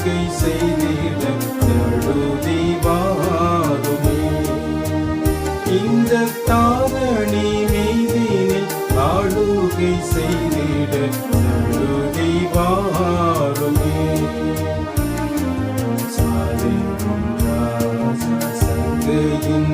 ஆளுகை செய்திட தழுதி வாருமே. இந்த தாரணி மீதினை ஆளுகை செய்திட தழுதி வாருமே. ராஜா சங்கையின்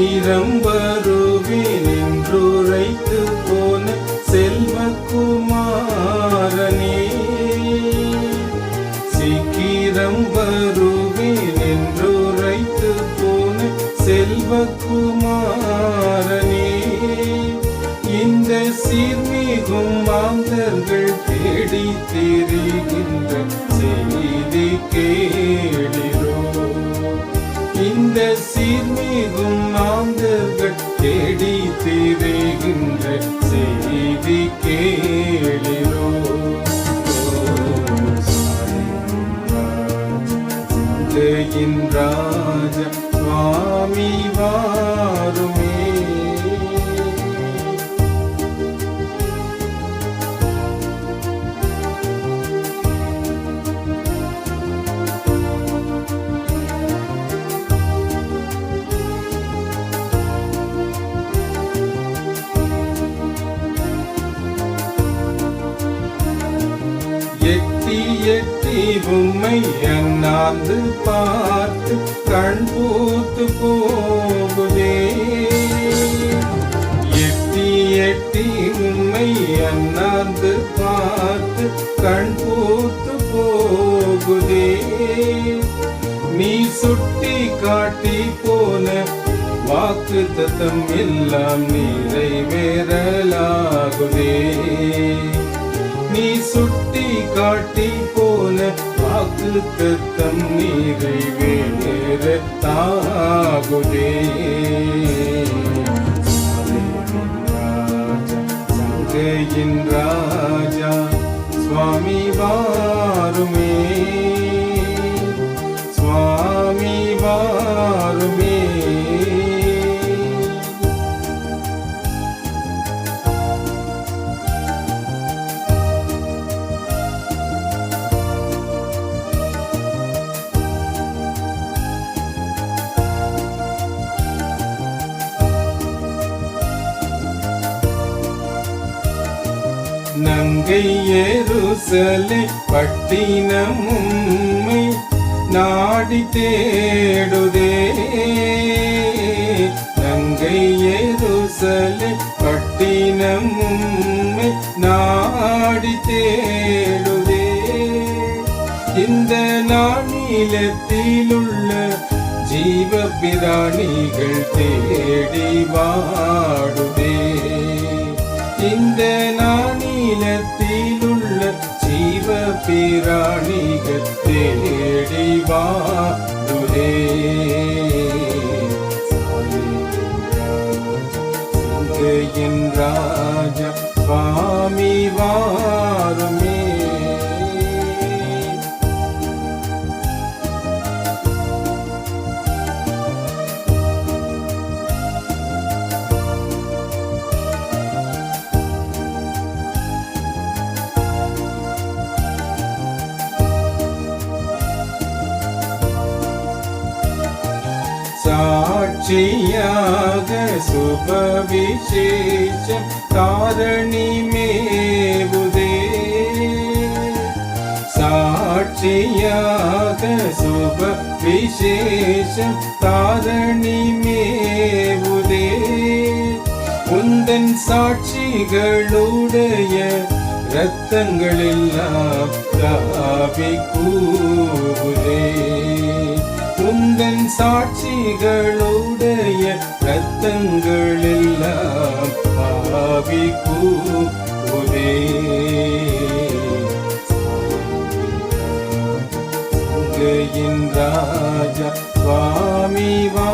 வீரம் வருவேன் என்றுரைத்து போன செல்வகுமாரனே. சீக்கிரம் வருவேன் என்றுரைத்து போன செல்வகுமாரனே. இந்த சீர்மிகும் மாந்தர்கள் தேடி தெரிகின்ற செய்தி கே எட்டி எட்டி உம்மை அண்ணாந்து பார்த்து கண் பூத்து போகுதே. எட்டி எட்டி உம்மை அண்ணாந்து பார்த்து கண் பூத்து போகுதே. நீ சுட்டி காட்டி போன வாக்கு தத்தம் எல்லாம் நிறைவேறலாகுதே. நீ சுட்டி காட்டி போல வாக்கு தத்தம் நிறைவேற தாகுதே. சங்கையின் ராஜா சுவாமி வாருமே. நங்கை எருசலை பட்டினம் உம்மை நாடி தேடுதே. நங்கை எருசலை பட்டினம் உம்மை நாடி தேடுதே. இந்த நாணிலத்திலுள்ள ஜீவ பிராணிகள் தேடி வாடுதே. இந்த நான் நாணிலத்திலுள்ள ஜீவ பிராணிகள் தேடிவா துரே சாட்சியாக சுபவிசேஷம் தாரணி மேவுதே. சாட்சியாக சுப விசேஷம் தாரணி மேவுதே. உந்தன் சாட்சிகளுடைய இரத்தங்களெல்லாம் தாவி கூவுதே. உந்தன் சாட்சிகளுடைய ரத்தங்கள் எல்லாம் ஆவி கூதே ராஜா சுவாமி வா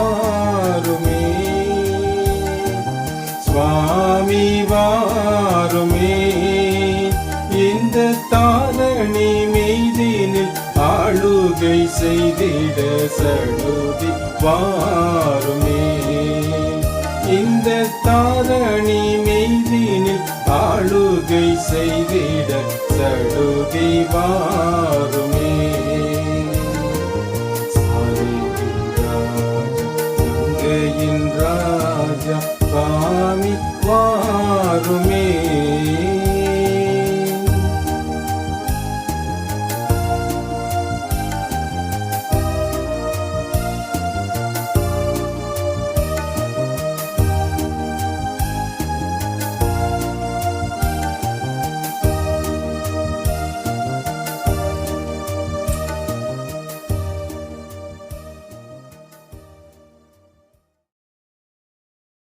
செய்திட சடுதி வாருமே. இந்த தாரணி மெய்தினில் ஆளுகை செய்திட சடுதி வாருமே